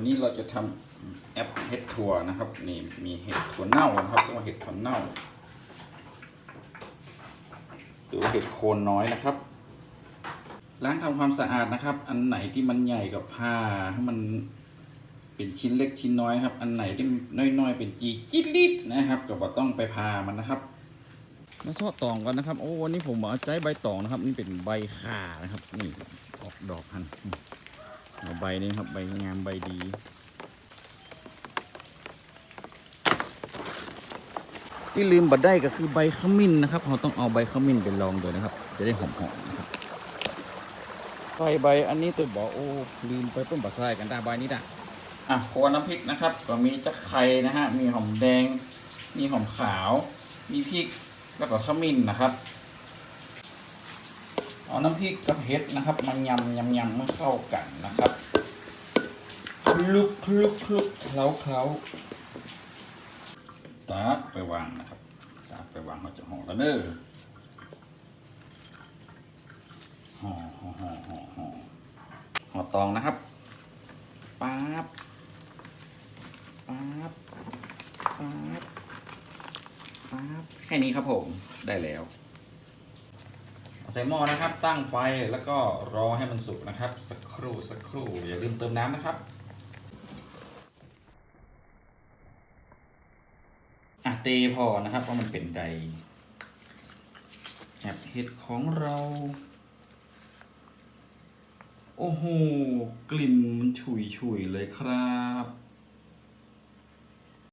วันนี้เราจะทำแอปเห็ดถั่วนะครับนี่มีเห็ดถั่วเน่านะครับต้องเห็ดถั่วเน่าหรือว่าเห็ดโคนน้อยนะครับ ล้างทำความสะอาดนะครับ อันไหนที่มันใหญ่กับผ้าให้มันเป็นชิ้นเล็กชิ้นน้อยครับ อันไหนที่น้อยๆ เป็นจีจิลิดนะครับ ก็บ่ต้องไปพามันนะครับมาซอตองกันนะครับ โอ้วันนี้ผมเอาใจใบตองนะครับ นี่เป็นใบข่านะครับ นี่ออกดอกพัน เอาใบนี้ครับใบงามใบดีที่ลืมบัดได้ก็คือใบขมิ้นนะครับเราต้องเอาใบขมิ้นไปลองด้วยนะครับ จะได้หอมๆนะครับใบใบอันนี้ตัวบอกโอ้ลืมไปต้นบะไซกันได้ใบนี้ด่ะอะโคนน้ำพริกนะครับ ก็มีจักไคร้นะฮะมีหอมแดง มีหอมขาว มีพริกแล้วก็ขมิ้นนะครับ เอาน้ำพริกกับเห็ดนะครับมายำยำยำมาเข้ากันนะครับคลุกคลุกคลุกเคล้าเคล้าตาไปวางนะครับตาไปวางเขาจะห่อแล้วเด้อห่อห่อห่อห่อห่อห่อตองนะครับป๊าบป๊าบป๊าบป๊าบแค่นี้ครับผมได้แล้ว ใส่หม้อนะครับ ตั้งไฟแล้วก็รอให้มันสุกนะครับ สักครู่สักครู่อย่าลืมเติมน้ำนะครับอะเตพอนะครับเพราะมันเป็นไดแอบเห็ดของเรา โอ้โห กลิ่นมันฉุยฉุยๆเลยครับ